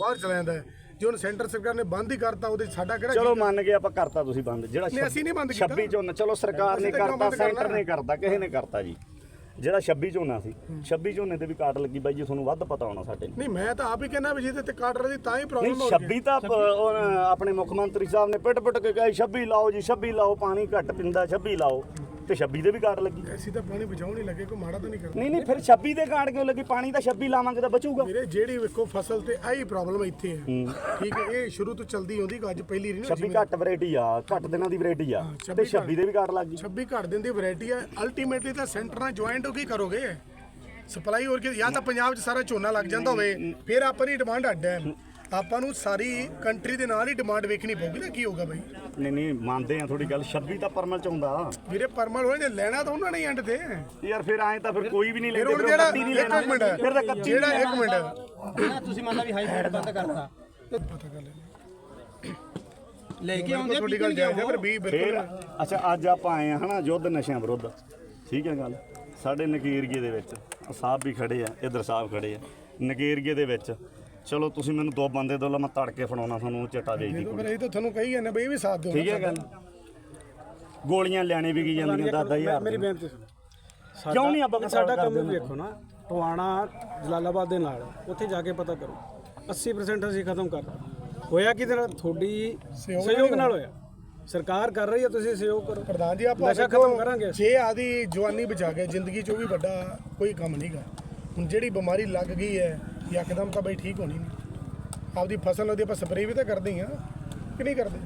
ਬਾਹਰ ਚਲਾ ਜਾਂਦਾ ਹੈ ਜੇ ਹੁਣ ਸੈਂਟਰ ਸਰਕਾਰ ਨੇ ਬੰਦ ਹੀ ਕਰਤਾ ਉਹਦੇ 'ਚ ਸਾਡਾ ਕਿਹੜਾ ਚਲੋ ਮੰਨ ਗਏ ਆਪਾਂ ਕਰਤਾ ਤੁਸੀਂ ਬੰਦ ਜਿਹੜਾ ਨਹੀਂ, ਅਸੀਂ ਨਹੀਂ ਬੰਦ ਕੀਤਾ। 26 ਝੋਨਾ ਚਲੋ ਸਰਕਾਰ ਨੇ ਅਸੀਂ ਤਾਂ ਕਿਉਂ ਕਰਤਾ ਬੰਦ ਕਰਨਾ? ਸੈਂਟਰ ਨੇ ਕਰਤਾ ਕਿਸੇ ਨੇ ਕਰਤਾ ਜੀ। ਜਿਹੜਾ 26 ਝੋਨਾ ਸੀ 26 ਝੋਨੇ ਤੇ ਵੀ ਕਾਟ ਲੱਗੀ ਬਾਈ ਜੀ ਤੁਹਾਨੂੰ ਵੱਧ ਪਤਾ ਹੋਣਾ ਸਾਡੇ ਨੂੰ। ਨਹੀਂ ਮੈਂ ਤਾਂ ਆਪ ਹੀ ਕਹਿੰਦਾ ਵੀ ਜਿਹਦੇ ਤੇ ਕੱਟ ਰਹੀ ਤਾਂ ਹੀ ਨਹੀਂ ਪ੍ਰੋਬਲਮ ਹੋ। 26 ਤਾਂ ਪ- ਉਹ ਆਪਣੇ ਮੁੱਖ ਮੰਤਰੀ ਸਾਹਿਬ ਨੇ ਪਿੱਟ ਪਿੱਟ ਕੇ ਕਹੇ 26 ਲਾਓ ਜੀ 26 ਲਾਓ ਪਾਣੀ ਘੱਟ ਪਿੰਦਾ 26 ਲਾਓ। ਤੇ 26 ਦੇ ਵੀ ਕਾਟ ਲੱਗੀ। ਅਸੀਂ ਤਾਂ ਪਾਣੀ ਬਚਾਉਣ ਹੀ ਲੱਗੇ ਕੋਈ ਮਾੜਾ ਤਾਂ ਨਹੀਂ ਕਰਦਾ ਨਹੀਂ ਨਹੀਂ ਫਿਰ 26 ਦੇ ਕਾਟ ਕਿਉਂ ਲੱਗੀ? ਪਾਣੀ ਤਾਂ 26 ਲਾਵਾਂਗੇ ਤਾਂ ਬਚੂਗਾ। ਵੀਰੇ ਜਿਹੜੀ ਵੇਖੋ ਫਸਲ ਤੇ ਆਹੀ ਪ੍ਰੋਬਲਮ ਇੱਥੇ ਹੈ। ਠੀਕ ਹੈ ਇਹ ਸ਼ੁਰੂ ਤੋਂ ਚਲਦੀ ਆਉਂਦੀ ਅੱਜ ਪਹਿਲੀ ਨਹੀਂ 26 ਘੱਟ ਵੈਰਾਈਟੀ ਆ ਘੱਟ ਦਿਨਾਂ ਦੀ ਵੈਰਾਈਟੀ ਆ। ਤੇ 26 26 ਦੇ ਵੀ ਕਾਟ ਲੱਗ ਗਈ 26 ਘੱਟ ਦਿਨ ਦੀ ਵੈਰਾਈਟੀ ਹੈ ਅਲਟੀਮੇਟਲੀ ਤਾਂ ਸੈਂਟਰ ਨਾਲ ਜੁਆਇੰਟ ਹੋ ਕੀ ਕਰੋਗੇ। ਸਪਲਾਈ ਹੋਰ ਕੀ ਜਾਂ ਤਾਂ ਪੰਜਾਬ 'ਚ ਸਾਰਾ ਝੋਨਾ ਲੱਗ ਜਾਂਦਾ ਹੋਵੇ ਫਿਰ ਆਪਾਂ ਦੀ ਡਿਮਾਂਡ ਅੱਡ ਹੈ। ਆਪਾਂ ਨੂੰ ਸਾਰੀ ਕੰਟਰੀ ਦੇ ਨਾਲ ਹੀ ਡਿਮਾਂਡ ਵੇਖਣੀ ਪਊਗੀ ਨਾ ਕੀ ਹੋਊਗਾ ਬਾਈ? ਨਹੀਂ ਨਹੀਂ ਮੰਨਦੇ ਆ ਥੋੜੀ ਗੱਲ। 26 ਤਾਂ ਪਰਮਲ ਚ ਹੁੰਦਾ। ਵੀਰੇ ਪਰਮਲ ਹੋਏ ਜੇ ਲੈਣਾ ਤਾਂ ਉਹਨਾਂ ਨੇ ਐਂਡ ਤੇ। ਯਾਰ ਫਿਰ ਐਂ ਤਾਂ ਫਿਰ ਕੋਈ ਵੀ ਨਹੀਂ ਲੈਂਦੇ ਫਿਰ ਜਿਹੜਾ ਇੱਕ ਲੈਣਾ। ਮਿੰਟ ਫਿਰ ਤਾਂ ਕੱਤੀ ਜਿਹੜਾ ਇੱਕ ਮਿੰਟ। ਤੁਸੀਂ ਮੰਨ ਲਾ ਵੀ ਹਾਈਬ੍ਰਿਡ ਬੰਦ ਕਰਤਾ। ਪਤਾ ਕਰ ਲੈ ਲੈ ਕੇ ਆਉਂਦੇ ਤੁਹਾਡੀ ਗੱਲ ਜਾਇਜ਼ ਹੈ ਪਰ ਵੀ ਫਿਰ ਬਿਲਕੁਲ। ਅੱਛਾ ਅੱਜ ਆਪਾਂ ਆਏ ਆ ਹਨਾ ਯੁੱਧ ਨਸ਼ਿਆਂ ਵਿਰੁੱਧ। ਠੀਕ ਹੈ ਗੱਲ। ਸਾਡੇ ਨਕੀਰਗੇ ਦੇ ਵਿੱਚ ਸਾਹਿਬ ਵੀ ਖੜੇ ਆ ਇਧਰ ਸਾਹਿਬ ਖੜੇ ਆ। ਨਕੀਰਗੇ ਦੇ ਵਿੱਚ ਚਲੋ ਤੁਸੀਂ ਮੈਨੂੰ ਦੋ ਬੰਦੇ ਦੋ ਲਾ ਮੈਂ ਤੜਕੇ ਫੜਾਉਣਾ ਤੁਹਾਨੂੰ ਉਹ ਚਟਾ ਵੇਚਦੀ ਪਰ ਇਹ ਤਾਂ ਤੁਹਾਨੂੰ ਕਹੀ ਜਾਂਦੇ ਬਈ ਇਹ ਵੀ ਸਾਥ ਦਿਓ ਠੀਕ ਹੈ ਗੱਲ? ਗੋਲੀਆਂ ਲੈਣੇ ਵੀ ਕੀ ਜਾਂਦੀਆਂ ਦਾਦਾ ਯਾਰ ਮੇਰੀ ਬੇਨਤੀ ਸੁਣੋ। ਕਿਉਂ ਨਹੀਂ ਆਪਾਂ ਸਾਡਾ ਕੰਮ ਵੀ ਵੇਖੋ ਨਾ ਟਵਾਣਾ ਜਲਾਲਾਬਾਦ ਦੇ ਨਾਲ ਉੱਥੇ ਜਾ ਕੇ ਪਤਾ ਕਰੋ। 80% ਅਸੀਂ ਖਤਮ ਕਰਤਾ ਹੋਇਆ ਕਿਹਦੇ ਨਾਲ? ਤੁਹਾਡੀ ਸਹਿਯੋਗ ਨਾਲ ਹੋਇਆ। ਸਰਕਾਰ ਕਰ ਰਹੀ ਹੈ ਤੁਸੀਂ ਸਹਿਯੋਗ ਕਰੋ। ਪ੍ਰਧਾਨ ਜੀ ਆਪਾਂ ਨਸ਼ਾ ਖਤਮ ਕਰਾਂਗੇ। ਜੇ ਆਦੀ ਜਵਾਨੀ ਬਚਾ ਕੇ ਜ਼ਿੰਦਗੀ 'ਚ ਉਹ ਵੀ ਵੱਡਾ ਕੋਈ ਕੰਮ ਨਹੀਂਗਾ ਹੁਣ ਜਿਹੜੀ ਬਿਮਾਰੀ ਲੱਗ ਗਈ ਹੈ ਯਕਦਮ ਤਾਂ ਬਈ ਠੀਕ ਹੋਣੀ ਨਹੀਂ। ਆਪਦੀ ਫਸਲ ਉਹਦੀ ਆਪਾਂ ਸਪਰੇਅ ਵੀ ਤਾਂ ਕਰਦੇ ਹੀ ਆ ਕਿ ਨਹੀਂ ਕਰਦੇ?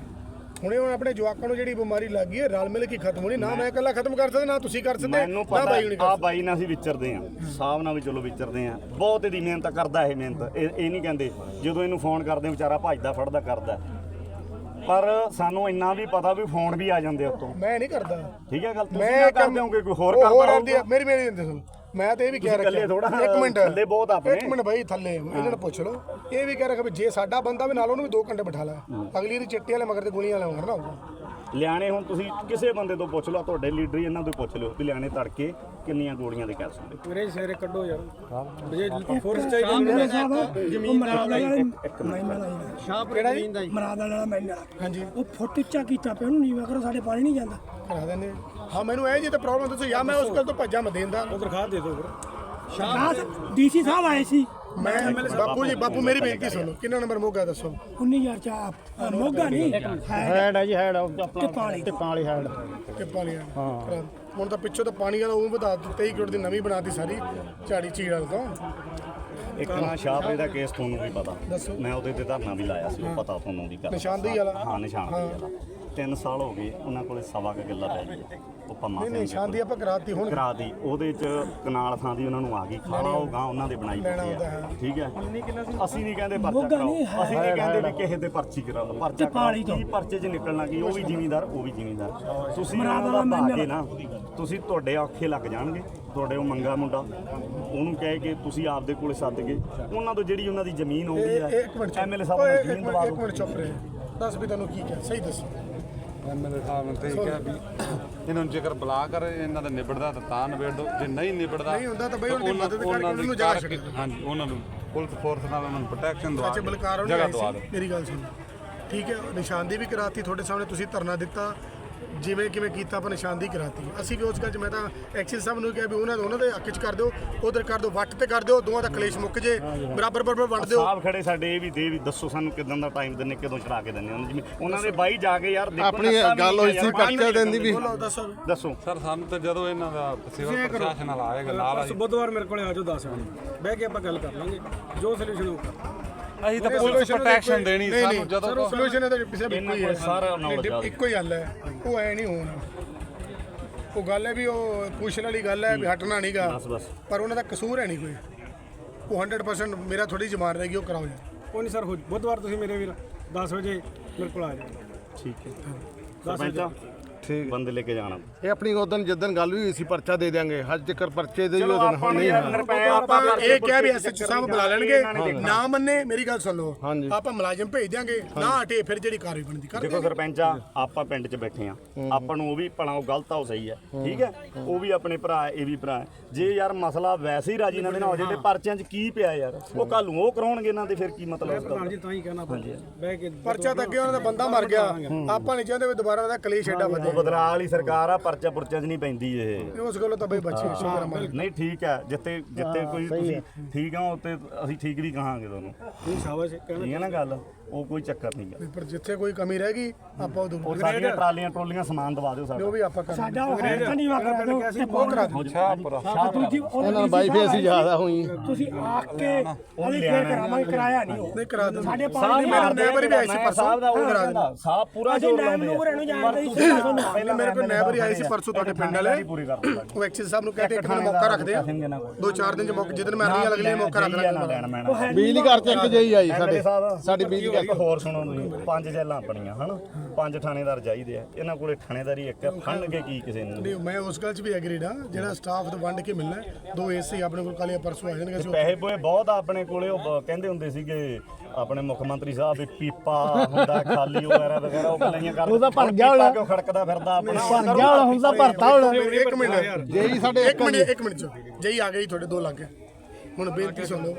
ਹੁਣੇ ਹੁਣ ਆਪਣੇ ਜਵਾਕਾਂ ਨੂੰ ਜਿਹੜੀ ਬਿਮਾਰੀ ਲੱਗ ਗਈ ਹੈ ਰਲ ਮਿਲ ਕੇ ਖਤਮ ਹੋਣੀ। ਨਾ ਮੈਂ ਇਕੱਲਾ ਖਤਮ ਕਰ ਸਕਦਾ ਨਾ ਤੁਸੀਂ ਕਰ ਸਕਦੇ ਮੈਨੂੰ ਨਾ ਪਤਾ ਬਾਈ ਹੁਣੀ ਕਰ ਆ ਬਾਈ ਨਾਲ ਅਸੀਂ ਵਿਚਰਦੇ ਆ ਸਾਹਿਬ ਨਾਲ ਵੀ ਚਲੋ ਵਿਚਰਦੇ ਆ ਬਹੁਤ ਇਹਦੀ ਮਿਹਨਤ ਕਰਦਾ ਇਹ ਮਿਹਨਤ। ਇਹ ਇਹ ਨਹੀਂ ਕਹਿੰਦੇ ਜਦੋਂ ਇਹਨੂੰ ਫੋਨ ਕਰਦੇ ਵਿਚਾਰਾ ਭੱਜਦਾ ਫੜਦਾ ਕਰਦਾ। ਪਰ ਸਾਨੂੰ ਇੰਨਾ ਵੀ ਪਤਾ ਵੀ ਫੋਨ ਵੀ ਆ ਜਾਂਦੇ ਉੱਤੋਂ। ਸਕਦੇ। ਮੈਂ ਨਹੀਂ ਕਰਦਾ। ਠੀਕ ਹੈ ਗੱਲ? ਤੁਸੀਂ ਮੈਂ ਨਾ ਕਰਦੇ ਹੋਗੇ? ਕੋਈ ਹੋਰ ਉਹ ਕਰਦਾ ਆਪਦੀ- ਹੋਊਗਾ ਮੇਰੀ ਮੇਰੀ ਦੱਸੋ ਮੈਂ ਤੇ ਇਹ ਵੀ ਕਹਿ ਰੱਖਿਆ। ਇੱਕ ਮਿੰਟ। ਥੱਲੇ ਬਹੁਤ ਆਪਣੇ। ਇੱਕ ਮਿੰਟ ਬਾਈ ਥੱਲੇ ਇਹਨਾਂ ਨੂੰ ਪੁੱਛ ਲਓ। ਇਹ ਵੀ ਕਹਿ ਰੱਖਿਆ ਵੀ ਜੇ ਸਾਡਾ ਬੰਦਾ ਵੀ ਨਾਲ ਉਹਨੂੰ ਵੀ 2 ਘੰਟੇ ਬਿਠਾ ਲੈ। ਅਗਲੀ ਦੀ ਚਿੱਟੇ ਵਾਲੇ ਮਗਰ ਤੇ ਗੋਲੀਆਂ ਲਾਉਂਗਾ ਨਾ ਹੋਊਗਾ। ਲਿਆਣੇ ਹੁਣ ਤੁਸੀਂ ਕਿਸੇ ਬੰਦੇ ਤੋਂ ਪੁੱਛ ਲਓ ਤੁਹਾਡੇ ਲੀਡਰ ਹੀ ਇਹਨਾਂ ਤੋਂ ਪੁੱਛ ਲਿਓ ਵੀ ਲਿਆਣੇ ਤੜਕੇ ਕਿੰਨੀਆਂ ਗੋਲੀਆਂ ਦੇ ਕੈਪਸੂਲ ਦੇ ਅੰਗਰੇਜ਼ ਸਵੇਰੇ ਕੱਢੋ ਯਾਰ। ਜੇ ਫੋਰਸ ਚਾਹੀਦੀ ਜ਼ਮੀਨ ਦਾ ਕਿਹੜਾ ਜੀ? ਮਰਾਦ ਵਾਲਾ ਮੈਨਾਂ ਹਾਂਜੀ। ਉਹ ਫੁੱਟ ਉੱਚਾ ਕੀਤਾ ਪਿਆ ਉਹਨੂੰ ਨੀਵਾ ਕਰੋ ਸਾਡੇ ਪਾਣੀ ਨਹੀਂ ਜਾਂਦਾ। ਕਰਾ ਦਿੰਦੇ ਹਾਂ ਮੈਨੂੰ ਇਹ ਜੀ ਤਾਂ ਪ੍ਰੋਬਲਮ ਦੱਸੋ ਜਾਂ ਮੈਂ ਉਸ ਗੱਲ ਤੋਂ ਭੱਜਾਂ ਮੈਂ ਦੇਂਦਾ ਉਹ ਦਰਖਾਸਤ ਦੇ ਦਿਓ ਫਿਰ। ਡੀਸੀ ਸਾਹਿਬ ਆਏ ਸੀ। ਮੈਂ ਬਾਪੂ ਜੀ ਬਾਪੂ ਮੇਰੀ ਬੇਨਤੀ ਸੁਣੋ। ਕਿੰਨਾ ਨੰਬਰ ਮੋਗਾ ਦੱਸੋ? 19000 ਚ ਆਪ ਮੋਗਾ ਨਹੀਂ? ਹੈਡ। ਹੈ ਜੀ ਹੈਡ ਤੇ ਪਾਣੀ ਟਿੱਪਾਂ ਵਾਲੀ ਹੈਡ। ਪਾਣੀ ਹਾਂ ਹੁਣ ਤਾਂ ਪਿੱਛੋਂ ਤਾਂ ਪਾਣੀ ਵਾਲਾ ਉਹ ਵਧਾ ਦਿੱਤਾ 23 ਕਰੋੜ ਦੀ ਨਵੀਂ ਬਣਾਤੀ ਸਾਰੀ ਝਾੜੀ ਚੀੜ ਵਾਲ ਤੋਂ। ਇੱਕ ਨਾ ਸ਼ਾਹਪੁਰੇ ਦਾ ਕੇਸ ਤੁਹਾਨੂੰ ਵੀ ਪਤਾ। ਮੈਂ ਉਹਦੇ ਤੇ ਧਰਨਾ ਵੀ ਲਾਇਆ ਸੀ ਉਹ ਪਤਾ ਤੁਹਾਨੂੰ ਦੀ ਗੱਲ ਨਿਸ਼ਾਨਦੇਹੀ ਵਾਲਾ? ਹਾਂ ਨਿਸ਼ਾਨਦੇਹੀ ਵਾਲਾ। 3 ਸਾਲ ਹੋ ਗਏ ਉਹਨਾਂ ਕੋਲੇ ਸਵਾ ਕੁ ਕਿੱਲਾ ਪੈ ਗਈ ਉਹ ਪੰਮਾ ਨਹੀਂ ਨਹੀਂ ਸ਼ਾਂਤੀ ਆਪਾਂ ਕਰਾਤੀ ਹੁਣ। ਕਰਾ ਦੀ ਉਹਦੇ ਚ ਕਨਾਲ ਥਾਂ ਦੀ ਉਹਨਾਂ ਨੂੰ ਆ ਗਈ। ਖਾਲਾ ਉਹ ਗਾਂ ਉਹਨਾਂ ਦੇ ਬਣਾਈ ਲੈਣਾ ਬੈਠੇ ਉਹਦਾ ਆ ਹੈ। ਠੀਕ ਹੈ? ਅਸੀਂ ਨਹੀਂ ਕਹਿੰਦੇ ਪਰਚਾ ਮੋਗਾ ਕਰਾਓ। ਨਹੀਂ, ਹੈ। ਅਸੀਂ ਨਹੀਂ ਕਹਿੰਦੇ ਵੀ ਕਿਸੇ ਤੇ ਪਰਚੀ ਕਰਾ ਲਓ। ਪਰਚਾ ਪਾਲੀ ਕਰਾਓ। ਤੋਂ। ਕੀ ਪਰਚੇ 'ਚ ਨਿਕਲਣਾ ਕੀ? ਉਹ ਵੀ ਜ਼ਿਮੀਂਦਾਰ ਉਹ ਵੀ ਜ਼ਿਮੀਂਦਾਰ। ਤੁਸੀਂ ਮਰਾਦ ਉਹਨਾਂ ਦਾ ਵਾਲਾ ਭਾਗੇ ਨਾ ਤੁਸੀਂ ਤੁਹਾਡੇ ਔਖੇ ਲੱਗ ਜਾਣਗੇ। ਤੁਹਾਡੇ ਉਹ ਮੰਗਾ ਮੁੰਡਾ। ਉਹਨੂੰ ਕਹੇ ਕਿ ਤੁਸੀਂ ਆਪਦੇ ਕੋਲੇ ਸੱਦ ਕੇ ਉਹਨਾਂ ਤੋਂ ਜਿਹੜੀ ਉਹਨਾਂ ਦੀ ਜ਼ਮੀਨ ਆਉਂਦੀ ਇਹ- ਹੈ ਇੱਕ ਮਿੰਟ ਐਮਐਲਏ ਸਾਹਿਬ ਓਏ, ਨੂੰ ਇੱਕ ਜ਼ਮੀਨ ਮਿੰਟ ਦਵਾ ਇੱਕ ਦਿਓ। ਮਿੰਟ ਚੁੱਪ ਰਹੇ। ਦੱਸ ਵੀ ਤੈਨੂੰ ਕੀ ਕਿਹਾ। ਸਹੀ ਦੱਸੋ। ਐਮਐਲਏ ਸਾਹਿਬ ਨੇ ਤੇ ਇਹ ਕਿਹਾ ਵੀ ਇਹਨਾਂ ਨੂੰ ਜੇਕਰ ਬੁਲਾ ਕਰ ਇਹਨਾਂ ਦਾ ਨਿਬੜਦਾ ਤਾਂ ਤਾਂ ਨਿਬੜ ਦੋ ਜੇ ਨਹੀਂ ਨਿਬੜਦਾ ਨਹੀਂ ਹੁੰਦਾ ਤਾਂ ਬਈ ਉਹਨਾਂ ਦੀ ਮਦਦ ਕਰਕੇ ਉਹਨਾਂ ਨੂੰ ਜਗ੍ਹਾ ਛੱਡੋ। ਹਾਂਜੀ ਉਹਨਾਂ ਨੂੰ ਪੁਲਿਸ ਫੋਰਸ ਨਾਲ ਉਹਨਾਂ ਨੂੰ ਪ੍ਰੋਟੈਕਸ਼ਨ ਦਵਾ ਅੱਛਾ ਬਲਕਾਰ ਉਹਨੇ ਮੇਰੀ ਗੱਲ ਸੁਣੋ। ਠੀਕ ਹੈ ਨਿਸ਼ਾਨਦੀ ਵੀ ਕਰਾਤੀ ਤੁਹਾਡੇ ਸਾਹਮਣੇ ਤੁਸੀਂ ਧਰਨਾ ਦਿੱਤਾ। ਜਿਵੇਂ ਕਿਵੇਂ ਕੀਤਾ ਆਪਾਂ ਨਿਸ਼ਾਨਦੀ ਕਰਾਤੀ। ਅਸੀਂ ਵੀ ਉਸ ਗੱਲ 'ਚ ਮੈਂ ਤਾਂ ਐਕਸਿਸ ਸਾਹਿਬ ਨੂੰ ਕਿਹਾ ਵੀ ਉਹਨਾਂ ਉਹਨਾਂ ਦੇ ਹੱਕ 'ਚ ਕਰ ਦਿਓ ਉਧਰ ਕਰ ਦਿਓ ਵੱਟ ਤੇ ਕਰ ਦਿਓ ਦੋਵਾਂ ਦਾ ਕਲੇਸ਼ ਮੁੱਕ ਜੇ ਬਰਾਬਰ ਬਰਾਬਰ ਵੰਡ ਦਿਓ। ਸਾਹਿਬ ਖੜੇ ਸਾਡੇ ਇਹ ਵੀ ਦੇ ਵੀ ਦੱਸੋ ਸਾਨੂੰ ਕਿਦਾਂ ਦਾ ਟਾਈਮ ਦਿੰਨੇ ਕਦੋਂ ਚੜਾ ਕੇ ਦਿੰਨੇ ਉਹਨਾਂ। ਜਿਵੇਂ ਉਹਨਾਂ ਦੇ ਬਾਈ ਜਾ ਕੇ ਯਾਰ ਦੇਖੋ ਆਪਣੀ ਗੱਲ ਹੋਈ ਸੀ ਪਰਚੇ ਦੇਣ ਦੀ ਵੀ। ਦੱਸੋ ਸਰ ਸਾਨੂੰ ਤਾਂ ਜਦੋਂ ਇਹਨਾਂ ਦਾ ਸਿਵਲ ਪ੍ਰਸ਼ਾਸਨ ਨਾਲ ਆਏਗਾ ਨਾਲ ਬੁੱਧਵਾਰ ਮੇਰੇ ਕੋਲੇ ਆ ਜਾਓ 10 ਵਜੇ ਬਹਿ ਕੇ ਆਪਾਂ ਗੱਲ ਕਰ ਲਾਂਗੇ। ਜੋ ਸੋਲੂਸ਼ਨ ਹੋਊਗਾ। ਅਸੀਂ ਤਾਂ ਪੁਲਿਸ ਪ੍ਰੋਟੈਕਸ਼ਨ ਦੇਣੀ ਨਹੀਂ, ਸਾਨੂੰ ਜਦੋਂ ਸਰ ਸੋਲੂਸ਼ਨ ਇਹਦਾ ਪਿੱਛੇ ਇੱਕੋ ਇਹਨਾਂ ਹੀ ਹੈ ਸਾਰਾ ਆ। ਇੱਕੋ ਹੀ ਹੱਲ ਹੈ। ਉਹ ਐ ਨਹੀਂ ਹੋਣਾ। ਉਹ ਗੱਲ ਹੈ ਵੀ ਉਹ ਪੁੱਛਣ ਵਾਲੀ ਗੱਲ ਹੈ ਵੀ ਹਟਣਾ ਨਹੀਂਗਾ ਬਸ ਬਸ। ਪਰ ਉਹਨਾਂ ਦਾ ਕਸੂਰ ਹੈ ਨਹੀਂ ਕੋਈ। ਉਹ 100% ਮੇਰਾ ਥੋੜੀ ਜ਼ਮਾਨ ਰਹੇਗੀ ਉਹ ਕਰਾਓ ਜੀ। ਕੋਈ ਨਹੀਂ ਸਰ ਹੋ ਬੁੱਧਵਾਰ ਤੁਸੀਂ ਮੇਰੇ ਵੀਰ 10 ਵਜੇ ਮੇਰੇ ਕੋਲ ਆ ਜਾਓ। ਠੀਕ ਹੈ। ਸਰਪੰਚ ਠੀਕ। ਬੰਦੇ ਲੈ ਕੇ ਜਾਣਾ। ਇਹ ਆਪਣੀ ਉਦੋਂ ਜਿੱਦਣ ਗੱਲ ਵੀ ਹੋਈ ਸੀ ਪਰਚਾ ਦੇ ਦਿਆਂਗੇ। ਹੱਜ ਤੱਕ ਪਰਚੇ ਦੇ ਹੀ ਉਦੋਂ ਹੁਣ ਨਹੀਂ। ਆਪਾਂ ਇਹ ਕਿਹਾ ਵੀ ਐਸਐਚਓ ਸਾਹਿਬ ਬੁਲਾ ਲੈਣਗੇ। ਨਾ ਮੰਨੇ ਮੇਰੀ ਗੱਲ ਸੁਣ ਲਓ। ਹਾਂਜੀ। ਆਪਾਂ ਮੁਲਾਜ਼ਮ ਭੇਜ ਦਿਆਂਗੇ। ਨਾ ਹਟੇ ਫਿਰ ਜਿਹੜੀ ਕਾਰਵਾਈ ਬਣਦੀ ਕਰ ਦੇਖੋ ਸਰਪੰਚ ਆ ਆਪਾਂ ਪਿੰਡ 'ਚ ਬੈਠੇ ਆ। ਆਪਾਂ ਨੂੰ ਉਹ ਵੀ ਭਲਾ ਉਹ ਗਲਤ ਆ ਉਹ ਸਹੀ ਹੈ। ਠੀਕ ਹੈ ਉਹ ਵੀ ਆਪਣੇ ਭਰਾ ਹੈ, ਇਹ ਵੀ ਭਰਾ ਹੈ। ਜੇ ਯਾਰ ਮਸਲਾ ਵੈਸੇ ਹੀ ਰਾਜੀ ਨਾਲ ਦੇ ਨਾਲ ਹੋ ਜਾਂਦੇ ਪਰਚਿਆਂ 'ਚ ਕੀ ਪਿਆ ਯਾਰ? ਉਹ ਕੱਲ ਨੂੰ ਉਹ ਕਰਾਉਣਗੇ ਇਹਨਾਂ ਦੇ ਫਿਰ ਕੀ ਮਤਲਬ ਉਸ ਦਾ ਜੀ ਤਾਂ ਹੀ ਕਹਿਣਾ ਪੈਂਦਾ ਬਹਿ ਕੇ ਪਰਚਾ ਤਾਂ ਅੱਗੇ ਉਹਨਾਂ ਦਾ ਬੰਦਾ ਮਰ ਗਿਆ। ਆਪਾਂ ਨਹੀਂ ਚਾਹੁੰਦੇ ਵੀ ਦੁਬਾਰਾ ਉਹਦਾ ਕਲੇਸ਼ ਐਡਾ ਵਧੇ। ਬਦਲਾਅ ਵਾਲੀ ਸਰਕਾਰ ਆ ਪਰਚਾ ਪੁਰਚਾ 'ਚ ਨਹੀਂ ਪੈਂਦੀ ਇਹ। ਉਸ ਗੱਲੋਂ ਤਾਂ ਬਈ ਬੱਚੇ ਸ਼ੁਕਰ ਆ ਮਾਲਕ ਨਹੀਂ ਠੀਕ ਹੈ ਜਿੱਤੇ ਜਿੱਤੇ ਕੋਈ ਤੁਸੀਂ ਠੀਕ ਆ ਉੱਤੇ ਅਸੀਂ ਠੀਕ ਵੀ ਕਹਾਂਗੇ ਤੁਹਾਨੂੰ। ਨਹੀਂ ਸ਼ਾਬਾਸ਼ ਕਹਿਣਾ ਠੀਕ ਹੈ ਨਾ ਗੱਲ? ਉਹ ਕੋਈ ਚੱਕਰ ਨਹੀਂ ਹੈ। ਪਰ ਜਿੱਥੇ ਕੋਈ ਕਮੀ ਰਹਿ ਗਈ ਆਪਾਂ ਉਹ ਉਹ ਦੂਰ ਸਾਡੀਆਂ ਟਰਾਲੀਆਂ ਟਰੋਲੀਆਂ ਸਮਾਨ ਦਵਾ ਦਿਓ ਉਹ ਸਾਡਾ ਵੀ ਆਪਾਂ ਕਰ ਸਾਡਾ ਉਹ ਹੈ ਨਹੀਂ ਵਾਕਰ ਦੋ ਤੇ ਉਹ ਕਰਾ ਦਿਓ। ਦੂਜੀ ਇਹਨਾਂ ਨੂੰ ਬਾਈ ਫੇਰ ਅਸੀਂ ਜ਼ਿਆਦਾ ਹੋਈ। ਤੁਸੀਂ ਆ ਕੇ ਅਸੀਂ ਫੇਰ ਕਰਾਵਾਂਗੇ ਕਰਾਇਆ ਨਹੀਂ ਉਹ। ਨਹੀਂ ਕਰਾ ਦਿਓ। ਸਾਡੇ ਪਾਣੀ ਮੇਰਾ ਨੈਬਰ ਵੀ ਆਈ ਸੀ ਪਰਸੋਂ ਸਾਹਿਬ ਦਾ ਉਹ ਕਰਾ ਦਿਓ। ਸਾਹਿਬ ਪੂਰਾ ਜੋਰ ਲਾਉਂਦੇ ਨੂਰ ਆ। ਨੂੰ ਜਾਣਦੇ ਹੀ ਸੀ ਸਾਨੂੰ ਪਹਿਲਾਂ ਮੇਰੇ ਕੋਲ ਨੈਬਰ ਹੀ ਆਈ ਸੀ ਪਰਸੋਂ ਤੁਹਾਡੇ ਪਿੰਡ ਵਾਲੇ। ਉਹ ਐਕਸ਼ਨ ਸਾਹਿਬ ਨੂੰ ਕਹਿੰਦੇ ਇੱਕ ਦਿਨ ਮੌਕਾ ਰੱਖਦੇ ਆ? ਦੋ ਚਾਰ ਦਿਨ ਚ ਮੌਕਾ ਜਿੱਦਨ ਮੈਂ ਰਹੀ ਅਗਲੇ ਮੌਕਾ ਰੱਖ ਲਾਂਗੇ ਬਿਜਲੀ ਘਰ ਚ ਇੱਕ ਜਈ ਆਈ ਸਾਡੇ? ਸਾਡੇ ਬਿਜਲੀ ਇੱਕ ਹੋਰ ਸੁਣੋ ਤੁਸੀਂ? ਪੰਜ ਜੈਲਾਂ ਆਪਣੀਆਂ ਹਨਾ? ਪੰਜ ਥਾਣੇਦਾਰ ਚਾਹੀਦੇ ਆ। ਇਹਨਾਂ ਕੋਲੇ ਥਾਣੇਦਾਰੀ ਇੱਕ ਫੜਨਗੇ ਕੀ ਕਿਸੇ ਨੂੰ? ਨਹੀਂ ਮੈਂ ਉਸ ਗੱਲ 'ਚ ਵੀ ਐਗਰੀਡ ਆ। ਜਿਹੜਾ ਸਟਾਫ ਤੋਂ ਵੰਡ ਕੇ ਮਿਲਣਾ ਦੋ ਏਸੀ ਆਪਣੇ ਕੋਲ ਕਾਲੇ ਪਰਸੋਂ ਆ ਜਾਣਗੇ ਪੈਸੇ ਪੋਏ ਬਹੁਤ ਆ ਆਪਣੇ ਕੋਲੇ। ਉਹ ਕਹਿੰਦੇ ਹੁੰਦੇ ਸੀਗੇ ਆਪਣੇ ਮੁੱਖ ਮੰਤਰੀ ਸਾਹਿਬ ਵੀ ਪੀਪਾ ਹੁੰਦਾ ਖਾਲੀ ਵਗੈਰਾ ਵਗੈਰਾ ਉਹ ਗੱਲਾਂ ਕਰਦੇ। ਉਹਦਾ ਭਰ ਗਿਆ ਹੋਣਾ। ਕਿਉਂ ਖੜਕਦਾ ਫਿਰਦਾ ਆਪਣਾ? ਭਰ ਗਿਆ ਹੋਣਾ ਹੁੰਦਾ ਭਰਤਾ ਹੋਣਾ। ਇੱਕ ਮਿੰਟ ਜਈ ਸਾਡੇ ਇੱਕ ਮਿੰਟ ਇੱਕ ਮਿੰਟ ਚ। ਜਈ ਆ ਗਈ ਤੁਹਾਡੇ ਦੋ ਲੱਗ ਗਏ। ਹੁਣ ਬੇਨਤੀ ਸੁਣ ਲਓ।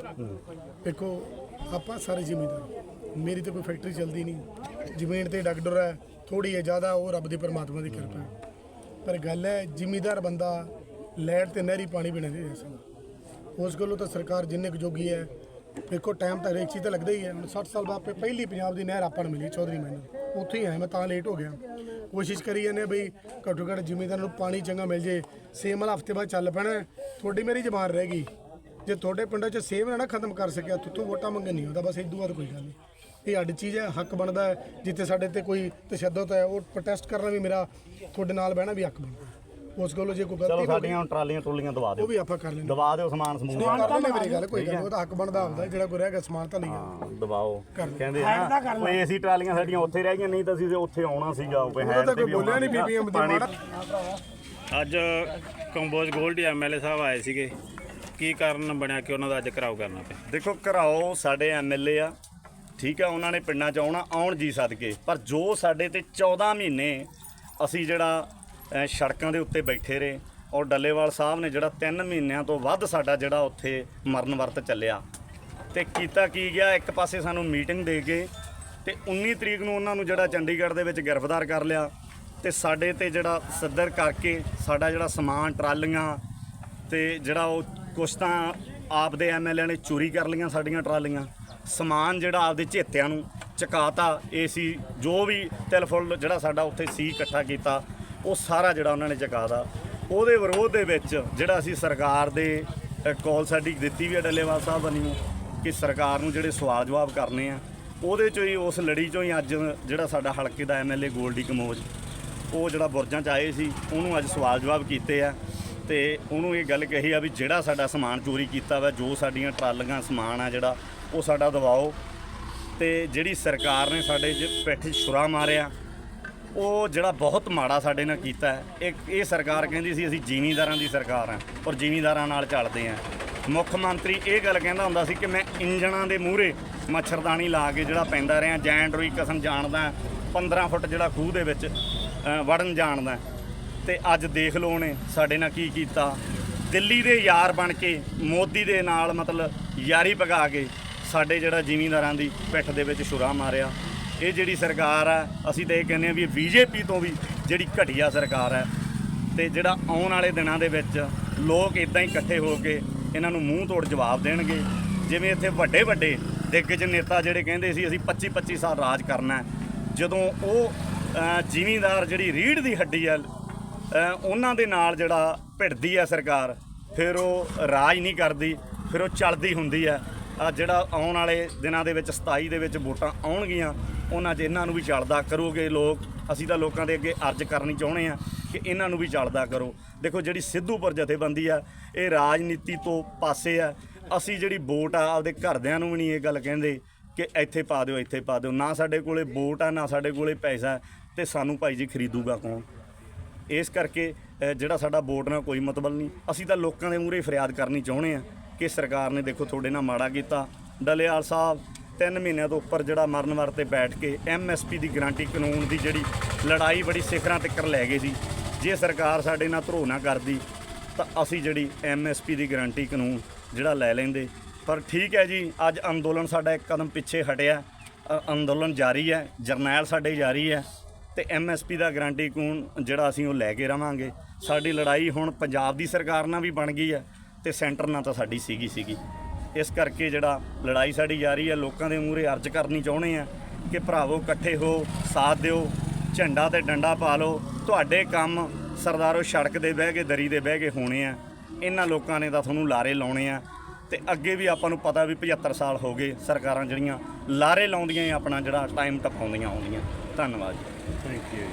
ਦੇਖੋ ਆਪਾਂ ਸਾਰੇ ਜ਼ਿਮੀਂਦਾਰ ਮੇਰੀ ਤਾਂ ਕੋਈ ਫੈਕਟਰੀ ਚੱਲਦੀ ਨਹੀਂ। ਜ਼ਮੀਨ ਤੇ ਡਾਕਟਰ ਹੈ ਥੋੜੀ ਹੈ ਜ਼ਿਆਦਾ ਉਹ ਰੱਬ ਦੀ ਪਰਮਾਤਮਾ ਦੀ ਕਿਰਪਾ ਹੈ। ਪਰ ਗੱਲ ਹੈ ਜ਼ਿਮੀਂਦਾਰ ਬੰਦਾ ਲੈਟ ਤੇ ਨਹਿਰੀ ਪਾਣੀ ਨਹੀਂ ਰਹਿ ਸਕਦਾ। ਉਸ ਗੱਲੋਂ ਤਾਂ ਸਰਕਾਰ ਜਿੰਨੇ ਕੁ ਜੋਗੀ ਹੈ ਦੇਖੋ ਟਾਈਮ ਤਾਂ ਹਰੇਕ ਚੀਜ਼ ਤਾਂ ਲੱਗਦਾ ਹੀ ਹੈ। ਹੁਣ 60 ਸਾਲ ਬਾਅਦ ਪਹਿਲੀ ਪੰਜਾਬ ਦੀ ਨਹਿਰ ਆਪਾਂ ਨੂੰ ਮਿਲੀ, ਚੌਧਰੀ ਮੈਨੂੰ। ਉੱਥੇ ਹੀ ਆਇਆ ਮੈਂ, ਤਾਂ ਲੇਟ ਹੋ ਗਿਆ। ਕੋਸ਼ਿਸ਼ ਕਰੀ ਜਾਂਦੇ ਹਾਂ ਬਈ ਘੱਟੋ ਘੱਟ ਜ਼ਿਮੀਂਦਾਰ ਨੂੰ ਪਾਣੀ ਚੰਗਾ ਮਿਲ ਜੇ। ਸੇਮ ਵਾਲਾ ਹਫ਼ਤੇ ਬਾਅਦ ਚੱਲ ਪੈਣਾ। ਤੁਹਾਡੀ ਮੇਰੀ ਜ਼ਬਾਨ ਰਹਿ ਗਈ। ਜੇ ਤੁਹਾਡੇ ਪਿੰਡਾਂ 'ਚ ਸੇਮ ਨਾ ਨਾ ਖਤਮ ਕਰ ਸਕਿਆ ਤੁੱਥੋਂ ਵੋਟਾਂ ਮੰਗਣ ਨਹੀਂ ਹੁੰਦਾ ਬਸ ਇਦੋਂ ਬਾਅਦ ਕੋਈ ਗੱਲ ਨਹੀਂ। ਇਹ ਅੱਡ ਚੀਜ਼ ਹੈ, ਹੱਕ ਬਣਦਾ ਜਿੱਥੇ ਸਾਡੇ ਤੇ ਕੋਈ ਤਸ਼ੱਦਦ ਹੈ, ਉਹ ਪ੍ਰੋਟੈਸਟ ਕਰਨਾ ਵੀ ਮੇਰਾ, ਤੁਹਾਡੇ ਨਾਲ ਬਹਿਣਾ ਵੀ ਹੱਕ ਬਣਦਾ। ਉਸ ਗੱਲੋਂ ਜੇ ਕੋਈ ਚਲੋ ਗਲਤੀ ਸਾਡੀਆਂ ਹੁਣ ਟਰਾਲੀਆਂ ਟਰੋਲੀਆਂ ਦਵਾ ਉਹ ਦਿਓ ਵੀ ਆਪਾਂ ਕਰ ਲੈਂਦੇ ਦਵਾ ਦਿਓ ਸਮਾਨ ਸਮੂਨ ਕਰ ਲੈਂਦੇ। ਮੇਰੀ ਗੱਲ ਕੋਈ ਗੱਲ ਨਹੀਂ ਉਹ ਤਾਂ ਹੱਕ ਬਣਦਾ ਹੁੰਦਾ ਜਿਹੜਾ ਕੋਈ ਰਹਿ ਗਿਆ ਸਮਾਨ ਤਾਂ ਲਈ ਹਾਂ, ਦਬਾਓ ਕਰ ਲਓ। ਕਹਿੰਦੇ ਨਾ ਕੋਈ ਏਸੀ ਟਰਾਲੀਆਂ ਸਾਡੀਆਂ ਉੱਥੇ ਰਹਿ ਗਈਆਂ ਨਹੀਂ ਤਾਂ ਅਸੀਂ ਤੇ ਉੱਥੇ ਆਉਣਾ ਸੀਗਾ ਕੋਈ ਉਹ ਹੈਡ ਤਾਂ ਤੇ ਕੋਈ ਵੀ ਬੋਲਿਆ ਆਉਣਾ ਨਹੀਂ ਸੀਗਾ। ਬੀਬੀਐਮ ਦੀ ਮਾੜਾ। ਅੱਜ ਕੰਬੋਜ ਗੋਲਡੀ ਐਮਐਲਏ ਸਾਹਿਬ ਆਏ ਸੀਗੇ। ਕੀ ਕਾਰਨ ਬਣਿਆ ਕਿ ਉਹਨਾਂ ਦਾ ਅੱਜ ਘਰਾਓ ਕਰਨਾ ਪਿਆ? ਦੇਖੋ ਘਰਾਓ ਸਾਡੇ ਐਮਐਲਏ ਆ ਠੀਕ ਆ ਉਹਨਾਂ ਨੇ ਪਿੰਡਾਂ 'ਚ ਆਉਣਾ ਆਉਣ ਜੀ ਸਦਕੇ। ਪਰ ਜੋ ਸਾਡੇ ਤੇ 14 ਮਹੀਨੇ ਅਸੀਂ ਜਿਹੜਾ ਸੜਕਾਂ ਦੇ ਉੱਤੇ ਬੈਠੇ ਰਹੇ ਔਰ ਡੱਲੇਵਾਲ ਸਾਹਿਬ ਨੇ ਜਿਹੜਾ 3 ਮਹੀਨਿਆਂ ਤੋਂ ਵੱਧ ਸਾਡਾ ਜਿਹੜਾ ਉੱਥੇ ਮਰਨ ਵਰਤ ਚੱਲਿਆ। ਤੇ ਕੀਤਾ ਕੀ ਗਿਆ? ਇੱਕ ਪਾਸੇ ਸਾਨੂੰ ਮੀਟਿੰਗ ਦੇ ਕੇ ਤੇ 19 ਤਰੀਕ ਨੂੰ ਉਹਨਾਂ ਨੂੰ ਜਿਹੜਾ ਚੰਡੀਗੜ੍ਹ ਦੇ ਵਿੱਚ ਗ੍ਰਿਫਤਾਰ ਕਰ ਲਿਆ ਤੇ ਸਾਡੇ ਤੇ ਜਿਹੜਾ ਸੱਦਰ ਕਰਕੇ ਸਾਡਾ ਜਿਹੜਾ ਸਮਾਨ, ਟਰਾਲੀਆਂ ਤੇ ਜਿਹੜਾ ਉਹ ਕੁਛ ਤਾਂ ਆਪਦੇ ਐਮਐਲਏ ਨੇ ਚੋਰੀ ਕਰ ਲਈਆਂ ਸਾਡੀਆਂ ਟਰਾਲੀਆਂ। ਸਮਾਨ ਜਿਹੜਾ ਆਪਦੇ ਝੇਤਿਆਂ ਨੂੰ ਚਕਾਤਾ, ਏਸੀ ਜੋ ਵੀ ਤਿਲ ਫੁੱਲ ਜਿਹੜਾ ਸਾਡਾ ਉੱਥੇ ਸੀ ਇਕੱਠਾ ਕੀਤਾ। ਉਹ ਸਾਰਾ ਜਿਹੜਾ ਉਹਨਾਂ ਨੇ ਚਕਾਤਾ। ਉਹਦੇ ਵਿਰੋਧ ਦੇ ਵਿੱਚ ਜਿਹੜਾ ਅਸੀਂ ਸਰਕਾਰ ਦੇ ਕਾਲ ਸਾਡੀ ਦਿੱਤੀ ਵੀ ਹੈ ਡੱਲੇਵਾਲ ਸਾਹਿਬ ਬਣੀ ਕਿ ਸਰਕਾਰ ਨੂੰ ਜਿਹੜੇ ਸਵਾਲ ਜਵਾਬ ਕਰਨੇ ਆ, ਉਹਦੇ ਚੋਂ ਹੀ, ਉਸ ਲੜੀ ਚੋਂ ਹੀ ਅੱਜ ਜਿਹੜਾ ਸਾਡਾ ਹਲਕੇ ਦਾ ਐਮਐਲਏ ਗੋਲਡੀ ਕਮੋਜ, ਉਹ ਜਿਹੜਾ ਬੁਰਜਾਂ ਚ ਆਏ ਸੀ, ਉਹਨੂੰ ਅੱਜ ਸਵਾਲ ਜਵਾਬ ਕੀਤੇ ਆ। ਤੇ ਉਹਨੂੰ ਇਹ ਗੱਲ ਕਹੀ ਆ ਵੀ ਜਿਹੜਾ ਸਾਡਾ ਸਮਾਨ ਚੋਰੀ ਕੀਤਾ ਵਾ, ਜੋ ਸਾਡੀਆਂ ਟਰਾਲੀਆਂ, ਸਮਾਨ ਆ ਜਿਹੜਾ, ਉਹ ਸਾਡਾ ਦਵਾਓ ਤੇ ਜਿਹੜੀ ਸਰਕਾਰ ਨੇ ਸਾਡੇ ਜ ਪਿੱਠ 'ਚ ਛੁਰਾ ਮਾਰਿਆ ਉਹ ਜਿਹੜਾ ਬਹੁਤ ਮਾੜਾ ਸਾਡੇ ਨਾਲ ਕੀਤਾ ਹੈ, ਇੱਕ ਇਹ ਸਰਕਾਰ ਕਹਿੰਦੀ ਸੀ, ਅਸੀਂ ਜ਼ਿਮੀਂਦਾਰਾਂ ਦੀ ਸਰਕਾਰ ਆ ਔਰ ਜ਼ਿਮੀਂਦਾਰਾਂ ਨਾਲ ਚੱਲਦੇ ਆ ਮੁੱਖ ਮੰਤਰੀ ਇਹ ਗੱਲ ਕਹਿੰਦਾ ਹੁੰਦਾ ਸੀ ਕਿ ਮੈਂ ਇੰਜਣਾਂ ਦੇ ਮੂਹਰੇ ਮੱਛਰਦਾਨੀ ਲਾ ਕੇ ਜਿਹੜਾ ਪੈਂਦਾ ਰਿਹਾ ਜੈਂਟ ਰੋਈ ਕਸਮ ਜਾਣਦਾ 15 ਫੁੱਟ ਜਿਹੜਾ ਖੂਹ ਦੇ ਵਿੱਚ ਵੜਨ ਜਾਣਦਾ ਤੇ ਅੱਜ ਦੇਖ ਲਓ ਉਹਨੇ ਸਾਡੇ ਨਾਲ ਕੀ ਕੀਤਾ। ਦਿੱਲੀ ਦੇ ਯਾਰ ਬਣ ਕੇ, ਮੋਦੀ ਦੇ ਨਾਲ ਮਤਲਬ ਯਾਰੀ ਪਗਾ ਕੇ ਸਾਡੇ ਜਿਹੜਾ ਜ਼ਿਮੀਂਦਾਰਾਂ ਦੀ ਪਿੱਠ ਦੇ ਵਿੱਚ ਛੁਰਾ ਮਾਰਿਆ। ਇਹ ਜਿਹੜੀ ਸਰਕਾਰ ਆ, ਅਸੀਂ ਤਾਂ ਇਹ ਕਹਿੰਦੇ ਆ ਵੀ ਬੀਜੇਪੀ ਤੋਂ ਵੀ ਜਿਹੜੀ ਘਟੀਆ ਸਰਕਾਰ ਹੈ ਤੇ ਜਿਹੜਾ ਆਉਣ ਵਾਲੇ ਦਿਨਾਂ ਦੇ ਵਿੱਚ ਲੋਕ ਇਦਾਂ ਹੀ ਇਕੱਠੇ ਹੋ ਕੇ ਇਹਨਾਂ ਨੂੰ ਮੂੰਹ ਤੋੜ ਜਵਾਬ ਦੇਣਗੇ। ਜਿਵੇਂ ਇੱਥੇ ਵੱਡੇ ਵੱਡੇ ਦਿੱਗਜ ਨੇਤਾ ਜਿਹੜੇ ਕਹਿੰਦੇ ਸੀ, ਅਸੀਂ 25 25 ਸਾਲ ਰਾਜ ਕਰਨਾ ਜਦੋਂ ਉਹ ਜ਼ਿਮੀਂਦਾਰ ਜਿਹੜੀ ਰੀੜ ਦੀ ਹੱਡੀ ਆ ਉਹਨਾਂ ਦੇ ਨਾਲ ਜਿਹੜਾ ਭਿੜਦੀ ਹੈ ਸਰਕਾਰ, ਫਿਰ ਉਹ ਰਾਜ ਨਹੀਂ ਕਰਦੀ, ਫਿਰ ਉਹ ਚੱਲਦੀ ਹੁੰਦੀ ਹੈ ਆ। ਜਿਹੜਾ ਆਉਣ ਵਾਲੇ ਦਿਨਾਂ ਦੇ ਵਿੱਚ 27 ਦੇ ਵਿੱਚ ਵੋਟਾਂ ਆਉਣਗੀਆਂ ਉਹਨਾਂ 'ਚ ਇਹਨਾਂ ਨੂੰ ਵੀ ਚੱਲਦਾ ਕਰੋਗੇ ਲੋਕ। ਅਸੀਂ ਤਾਂ ਲੋਕਾਂ ਦੇ ਅੱਗੇ ਅਰਜ਼ ਕਰਨੀ ਚਾਹੁੰਦੇ ਆ ਕਿ ਇਹਨਾਂ ਨੂੰ ਵੀ ਚੱਲਦਾ ਕਰੋ। ਦੇਖੋ ਜਿਹੜੀ ਸਿੱਧੂਪੁਰ ਜਥੇਬੰਦੀ ਆ ਇਹ ਰਾਜਨੀਤੀ ਤੋਂ ਪਾਸੇ ਆ। ਅਸੀਂ ਜਿਹੜੀ ਵੋਟ ਆ ਆਪਦੇ ਘਰਦਿਆਂ ਨੂੰ ਵੀ ਨਹੀਂ ਇਹ ਗੱਲ ਕਹਿੰਦੇ ਕਿ ਇੱਥੇ ਪਾ ਦਿਓ ਇੱਥੇ ਪਾ ਦਿਓ। ਨਾ ਸਾਡੇ ਕੋਲੇ ਵੋਟ ਆ ਨਾ ਸਾਡੇ ਕੋਲੇ ਪੈਸਾ। ਹੈ, ਤੇ ਸਾਨੂੰ ਭਾਈ ਜੀ ਖਰੀਦੂਗਾ ਕੌਣ? ਇਸ ਕਰਕੇ ਜਿਹੜਾ ਸਾਡਾ ਵੋਟ ਨਾਲ ਕੋਈ ਮਤਲਬ ਨਹੀਂ। ਅਸੀਂ ਤਾਂ ਲੋਕਾਂ ਦੇ ਮੂਹਰੇ ਫਰਿਆਦ ਕਰਨੀ ਚਾਹੁੰਦੇ ਆ ਕਿ ਸਰਕਾਰ ਨੇ ਦੇਖੋ ਤੁਹਾਡੇ ਨਾਲ ਮਾੜਾ ਕੀਤਾ। ਡਲੇਵਾਲ ਸਾਹਿਬ ਤਿੰਨ ਮਹੀਨਿਆਂ ਤੋਂ ਉੱਪਰ ਜਿਹੜਾ ਮਰਨ ਵਰ ਤੇ ਬੈਠ ਕੇ ਐਮਐਸਪੀ ਦੀ ਗਾਰੰਟੀ ਕਾਨੂੰਨ ਦੀ ਜਿਹੜੀ ਲੜਾਈ ਬੜੀ ਸਿਖਰਾਂ ਤੱਕ ਲੈ ਗਏ ਸੀ। ਜੇ ਸਰਕਾਰ ਸਾਡੇ ਨਾਲ ਧਰੋ ਨਾ ਕਰਦੀ, ਤਾਂ ਅਸੀਂ ਜਿਹੜੀ ਐਮਐਸਪੀ ਦੀ ਗਾਰੰਟੀ ਕਾਨੂੰਨ ਜਿਹੜਾ ਲੈ ਲੈਂਦੇ। ਪਰ ਠੀਕ ਹੈ ਜੀ, ਅੱਜ ਅੰਦੋਲਨ ਸਾਡਾ ਇੱਕ ਕਦਮ ਪਿੱਛੇ ਹਟਿਆ। ਅੰਦੋਲਨ ਜਾਰੀ ਹੈ, ਜਰਨੈਲ ਸਾਡੇ ਜਾਰੀ ਹੈ। ਤੇ ਐਮਐਸਪੀ ਦਾ ਗਾਰੰਟੀ ਕਾਨੂੰਨ ਜਿਹੜਾ ਅਸੀਂ ਉਹ ਲੈ ਕੇ ਰਵਾਂਗੇ। ਸਾਡੀ ਲੜਾਈ ਹੁਣ ਪੰਜਾਬ ਦੀ ਸਰਕਾਰ ਨਾਲ ਵੀ ਬਣ ਗਈ ਹੈ। ਤੇ ਸੈਂਟਰ ਨਾਲ ਤਾਂ ਸਾਡੀ ਸੀਗੀ ਸੀਗੀ। ਇਸ ਕਰਕੇ ਜਿਹੜਾ ਲੜਾਈ ਸਾਡੀ ਜਾਰੀ ਹੈ, ਲੋਕਾਂ ਦੇ ਮੂਹਰੇ ਅਰਜ਼ ਕਰਨੀ ਚਾਹੁੰਦੇ ਆ ਕਿ ਭਰਾਵੋ ਇਕੱਠੇ ਹੋ, ਸਾਥ ਦਿਓ, ਝੰਡਾ ਤੇ ਡੰਡਾ ਪਾ ਲਓ। ਤੁਹਾਡੇ ਕੰਮ ਸਰਦਾਰੋ ਸੜਕ ਦੇ ਬਹਿ ਕੇ ਦਰੀ ਦੇ ਬਹਿ ਕੇ ਹੋਣੇ ਆ। ਇਹਨਾਂ ਲੋਕਾਂ ਨੇ ਤਾਂ ਤੁਹਾਨੂੰ ਲਾਰੇ ਲਾਉਣੇ ਆ। ਤੇ ਅੱਗੇ ਵੀ ਆਪਾਂ ਨੂੰ ਪਤਾ ਵੀ 75 ਸਾਲ ਹੋ ਗਏ ਸਰਕਾਰਾਂ ਜਿਹੜੀਆਂ ਲਾਰੇ ਲਾਉਂਦੀਆਂ ਹੀ ਆਪਣਾ ਜਿਹੜਾ ਟਾਈਮ ਟਪਾਉਂਦੀਆਂ ਆਉਂਦੀਆਂ। ਧੰਨਵਾਦ ਜੀ। Thank you